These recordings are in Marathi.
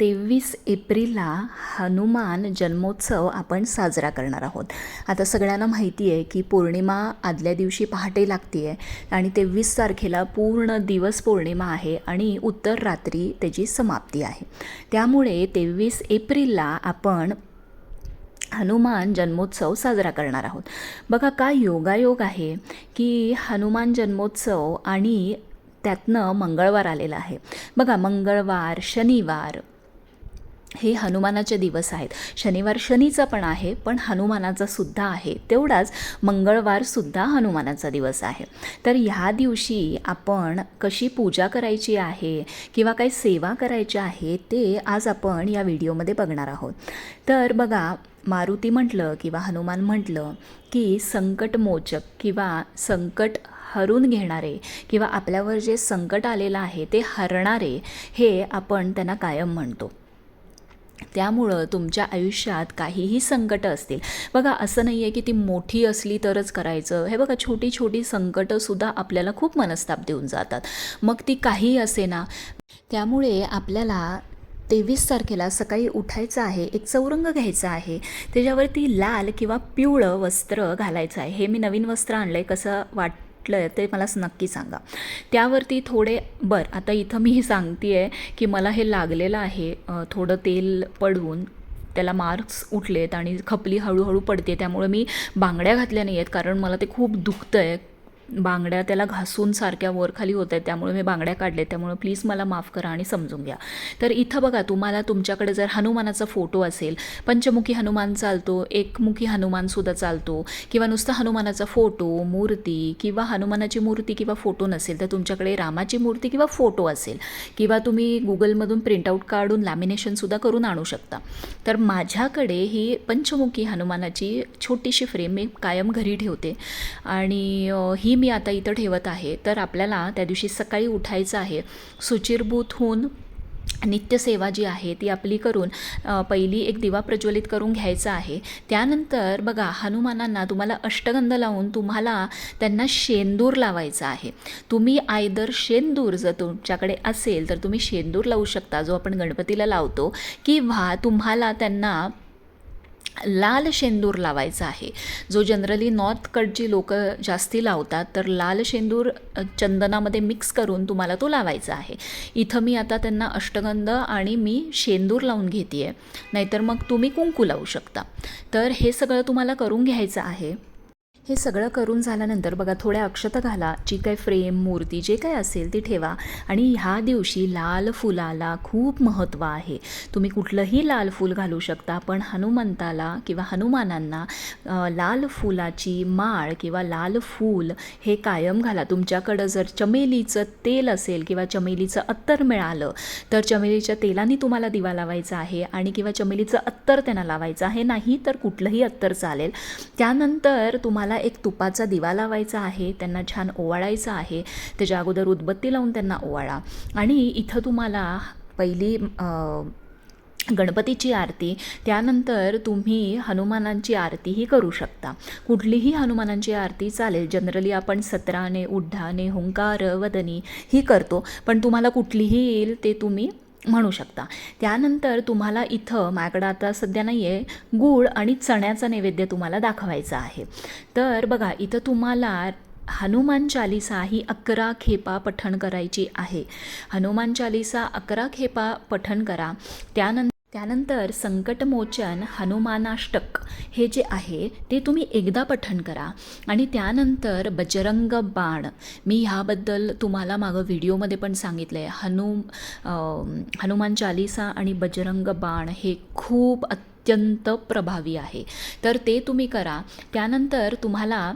तेवीस एप्रिलला हनुमान जन्मोत्सव आपण साजरा करणार आहोत. आता सगळ्यांना माहिती आहे की पौर्णिमा आदल्या दिवशी पहाटे लागते आहे आणि तेवीस तारखेला पूर्ण दिवस पौर्णिमा आहे आणि उत्तर रात्री त्याची समाप्ती आहे. त्यामुळे तेवीस एप्रिलला आपण हनुमान जन्मोत्सव साजरा करणार आहोत. बघा काय योगायोग आहे की हनुमान जन्मोत्सव आणि त्यातनं मंगळवार आलेला आहे. बघा मंगळवार शनिवार हे हनुमानाचे दिवस आहेत. शनिवार शनीचा पण आहे पण हनुमानाचा सुद्धा आहे. तेवढाच मंगळवारसुद्धा हनुमानाचा दिवस आहे. तर ह्या दिवशी आपण कशी पूजा करायची आहे किंवा काही सेवा करायची आहे ते आज आपण या व्हिडिओमध्ये बघणार आहोत. तर बघा मारुती म्हटलं किंवा हनुमान म्हटलं की संकटमोचक किंवा संकट हरून घेणारे किंवा आपल्यावर जे संकट आलेलं आहे ते हरणारे हे आपण त्यांना कायम म्हणतो. त्यामुळं तुमच्या आयुष्यात काहीही संकटं असतील. बघा असं नाही आहे की ती मोठी असली तरच करायचं. हे बघा छोटी छोटी संकटंसुद्धा आपल्याला खूप मनस्ताप देऊन जातात. मग ती काही असे ना. त्यामुळे आपल्याला तेवीस तारखेला सकाळी उठायचं आहे एक चौरंग घ्यायचा आहे. त्याच्यावरती लाल किंवा पिवळं वस्त्र घालायचं आहे. हे मी नवीन वस्त्र आणलं आहे कसं वाट वाटलं ते मला नक्की सांगा. त्यावरती थोडे बरं आता इथं मी हे सांगते आहे की मला हे लागलेलं आहे थोडं तेल पडून त्याला मार्क्स उठलेत आणि खपली हळूहळू पडते त्यामुळे मी बांगड्या घातल्या नाही आहेत कारण मला ते खूप दुखतं आहे बांगड्या त्याला घासून सारख्या वर खाली होत आहेत त्यामुळे मी बांगड्या काढले त्यामुळे प्लीज मला माफ करा आणि समजून घ्या. तर इथं बघा तुम्हाला तुमच्याकडे जर हनुमानाचा फोटो असेल पंचमुखी हनुमान चालतो एकमुखी हनुमानसुद्धा चालतो किंवा नुसता हनुमानाचा फोटो मूर्ती किंवा हनुमानाची मूर्ती किंवा फोटो नसेल तर तुमच्याकडे रामाची मूर्ती किंवा फोटो असेल किंवा तुम्ही गुगलमधून प्रिंटआउट काढून लॅमिनेशनसुद्धा करून आणू शकता. तर माझ्याकडे ही पंचमुखी हनुमानाची छोटीशी फ्रेम मी कायम घरी ठेवते. आणि ही मी आता इथं ठेवत आहे. तर आपल्याला त्या दिवशी सकाळी उठायचं आहे. सुचिरभूत होऊन नित्यसेवा जी आहे ती आपली करून पहिली एक दिवा प्रज्वलित करून घ्यायचा आहे. त्यानंतर बघा हनुमानांना तुम्हाला अष्टगंध लावून तुम्हाला त्यांना शेंदूर लावायचा आहे. तुम्ही आयदर शेंदूर जर तुमच्याकडे असेल तर तुम्ही शेंदूर लावू शकता जो आपण गणपतीला लावतो. किंवा तुम्हाला त्यांना लाल शेंदूर लावायचा आहे. जो जनरली नॉर्थकडची लोकं लोक जास्ती लावतात तर लाल शेंदूर चंदनामध्ये मिक्स करून तुम्हाला तो लावायचा आहे. इथं मी आता त्यांना अष्टगंध आणि मी शेंदूर लावून घेते आहे नाहीतर मग तुम्ही कुंकू लावू शकता. तर हे सगळं तुम्हाला करून घ्यायचं आहे. हे सगळं करून झाल्यानंतर बघा थोड्या अक्षता घाला. जी काही फ्रेम मूर्ती जे काही असेल ती ठेवा. आणि ह्या दिवशी लाल फुलाला खूप महत्त्व आहे. तुम्ही कुठलंही लाल फूल घालू शकता पण हनुमंताला किंवा हनुमानांना लाल फुलाची माळ किंवा लाल फूल हे कायम घाला. तुमच्याकडं जर चमेलीचं तेल असेल किंवा चमेलीचं अत्तर मिळालं तर चमेलीच्या तेलाने तुम्हाला दिवा लावायचा आहे आणि किंवा चमेलीचं अत्तर त्यांना लावायचं आहे. नाही तर कुठलंही अत्तर चालेल. त्यानंतर तुम्हाला एक तुपाचा दिवा लावायचा आहे त्यांना छान ओवाळायचं आहे त्याच्या अगोदर उदबत्ती लावून त्यांना ओवाळा. आणि इथं तुम्हाला पहिली गणपतीची आरती त्यानंतर तुम्ही हनुमानांची आरतीही करू शकता. कुठलीही हनुमानांची आरती चालेल. जनरली आपण सतराने उड्डाने हुंकार वदनी ही करतो. पण तुम्हाला कुठलीही येईल ते तुम्ही म्हणू शकता. त्यानंतर तुम्हाला इथं माझ्याकडं आता सध्या नाही आहे गूळ आणि चण्याचा नैवेद्य तुम्हाला दाखवायचा आहे. तर बघा इथं तुम्हाला हनुमान चालिसा ही अकरा खेपा पठण करायची आहे. हनुमान चालिसा अकरा खेपा पठण करा. त्यानंतर त्यानंतर संकटमोचन हनुमानाष्टक हे जे आहे ते तुम्ही एकदा पठण करा. आणि त्यानंतर बजरंग बाण. मी ह्याबद्दल तुम्हाला मागं व्हिडिओमध्ये पण सांगितलं आहे हनु हनुमान चालिसा आणि बजरंग बाण हे खूप अत्यंत प्रभावी आहे. तर ते तुम्ही करा. त्यानंतर तुम्हाला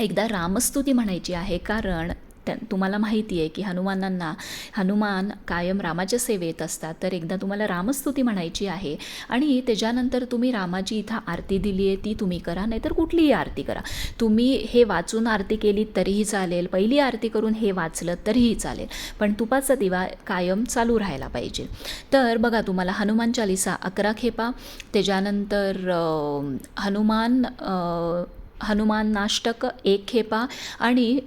एकदा रामस्तुती म्हणायची आहे. कारण त्या तुम्हाला माहिती आहे की हनुमानांना हनुमान कायम रामाच्या सेवेत असतात. तर एकदा तुम्हाला रामस्तुती म्हणायची आहे आणि त्याच्यानंतर तुम्ही रामाची इथं आरती दिली आहे ती तुम्ही करा नाहीतर कुठलीही आरती करा. तुम्ही हे वाचून आरती केली तरीही चालेल पहिली आरती करून हे वाचलं तरीही चालेल पण तुपाचा दिवा कायम चालू राहायला पाहिजे. तर बघा तुम्हाला हनुमान चालिसा अकरा खेपा त्याच्यानंतर हनुमान हनुमान नाष्टक एक खेपा आणि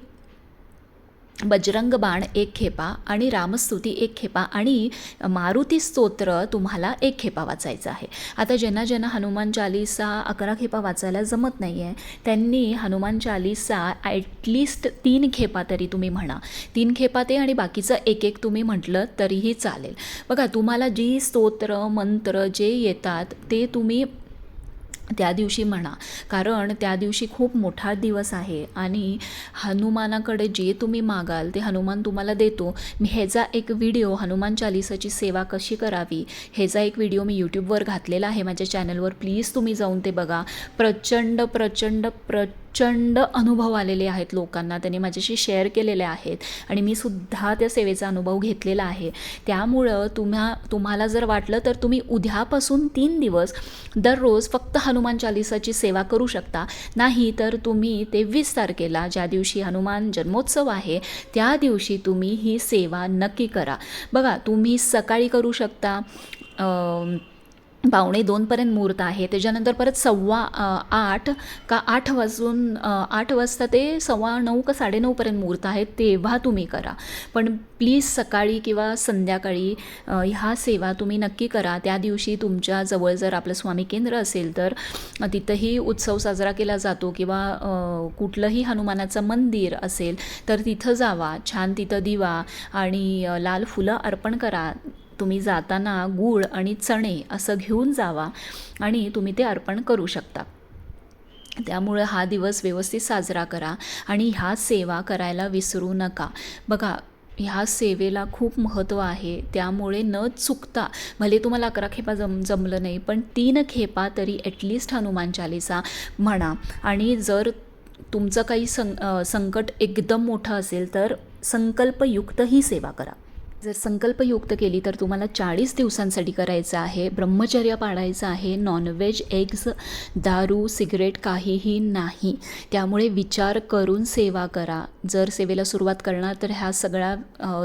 बजरंग बाण एक खेपा आणि रामस्तुती एक खेपा आणि मारुती स्तोत्र तुम्हाला एक खेपा वाचायचं आहे. आता ज्यांना ज्यांना हनुमान चालिसा अकरा खेपा वाचायला जमत नाही आहे त्यांनी हनुमान चालिसा ॲटलिस्ट तीन खेपा तरी तुम्ही म्हणा. तीन खेपा ते आणि बाकीचं एक एक तुम्ही म्हटलं तरीही चालेल. बघा तुम्हाला जी स्तोत्र मंत्र जे येतात ते तुम्ही त्या दिवशी म्हणा. कारण त्या दिवशी खूप मोठा दिवस आहे आणि हनुमानाकडे जे तुम्ही मागाल ते हनुमान तुम्हाला देतो. मी ह्याचा एक व्हिडिओ हनुमान चालिसाची सेवा कशी करावी ह्याचा एक व्हिडिओ मी यूट्यूबवर घातलेला आहे माझ्या चॅनलवर प्लीज तुम्ही जाऊन ते बघा. प्रचंड प्रचंड प्रचंड अनुभव आलेले आहेत लोकांना त्यांनी माझ्याशी शेअर केलेले आहेत आणि मी सुद्धा त्या सेवेचा अनुभव घेतलेला आहे. त्यामुळं तुम्हा तुम्हाला जर वाटलं तर तुम्ही उद्यापासून तीन दिवस दररोज फक्त हनुमान चालिसाची सेवा करू शकता. नाही तर तुम्ही तेवीस तारखेला ज्या दिवशी हनुमान जन्मोत्सव आहे त्या दिवशी तुम्ही ही सेवा नक्की करा. बघा तुम्ही सकाळी करू शकता पावणे दोनपर्यंत मुहूर्त आहे. त्याच्यानंतर परत सव्वा आठ का आठ वाजून आठ वाजता ते सव्वा नऊ का साडेनऊपर्यंत मुहूर्त आहे. तेव्हा तुम्ही करा. पण प्लीज सकाळी किंवा संध्याकाळी ह्या सेवा तुम्ही नक्की करा. त्या दिवशी तुमच्या जवळ जर आपलं स्वामी केंद्र असेल तर तिथंही उत्सव साजरा केला जातो किंवा कुठलंही हनुमानाचं मंदिर असेल तर तिथं जावा. छान तिथं दिवा आणि लाल फुलं अर्पण करा. तुम्ही जाताना गूळ आणि चणे असं घेऊन जावा आणि तुम्ही ते अर्पण करू शकता. त्यामुळं हा दिवस व्यवस्थित साजरा करा आणि ह्या सेवा करायला विसरू नका. बघा ह्या सेवेला खूप महत्त्व आहे. त्यामुळे न चुकता भले तुम्हाला अकरा खेपा जम जमलं नाही पण तीन खेपा तरी ॲटलिस्ट हनुमान चालिसा म्हणा. आणि जर तुमचं काही सं संकट एकदम मोठं असेल तर संकल्पयुक्त ही सेवा करा. जर संकल्पयुक्त केली तर तुम्हाला चाळीस दिवसांसाठी करायचं आहे ब्रह्मचर्य पाळायचं आहे नॉनव्हेज एग्ज दारू सिगरेट काहीही नाही. त्यामुळे विचार करून सेवा करा. जर सेवेला सुरुवात करणार तर ह्या सगळा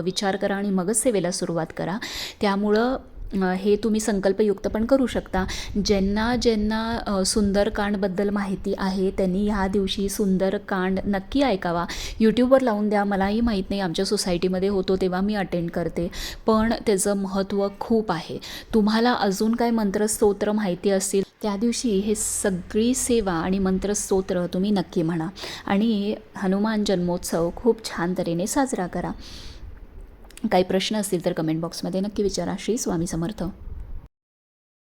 विचार करा आणि मगच सेवेला सुरुवात करा. त्यामुळं हे तुम्ही संकल्पयुक्त पण करू शकता. ज्यांना ज्यांना सुंदरकांडबद्दल माहिती आहे त्यांनी ह्या दिवशी सुंदरकांड नक्की ऐकावा. यूट्यूबवर लावून द्या मलाही माहीत नाही आमच्या सोसायटीमध्ये होतो तेव्हा मी अटेंड करते. पण त्याचं महत्त्व खूप आहे. तुम्हाला अजून काय मंत्रस्तोत्र माहिती असतील त्या दिवशी हे सगळी सेवा आणि मंत्रस्तोत्र तुम्ही नक्की म्हणा. आणि हनुमान जन्मोत्सव खूप छान तऱ्हेने साजरा करा. काही प्रश्न असतील तर कमेंट बॉक्समध्ये नक्की विचारा. श्री स्वामी समर्थ.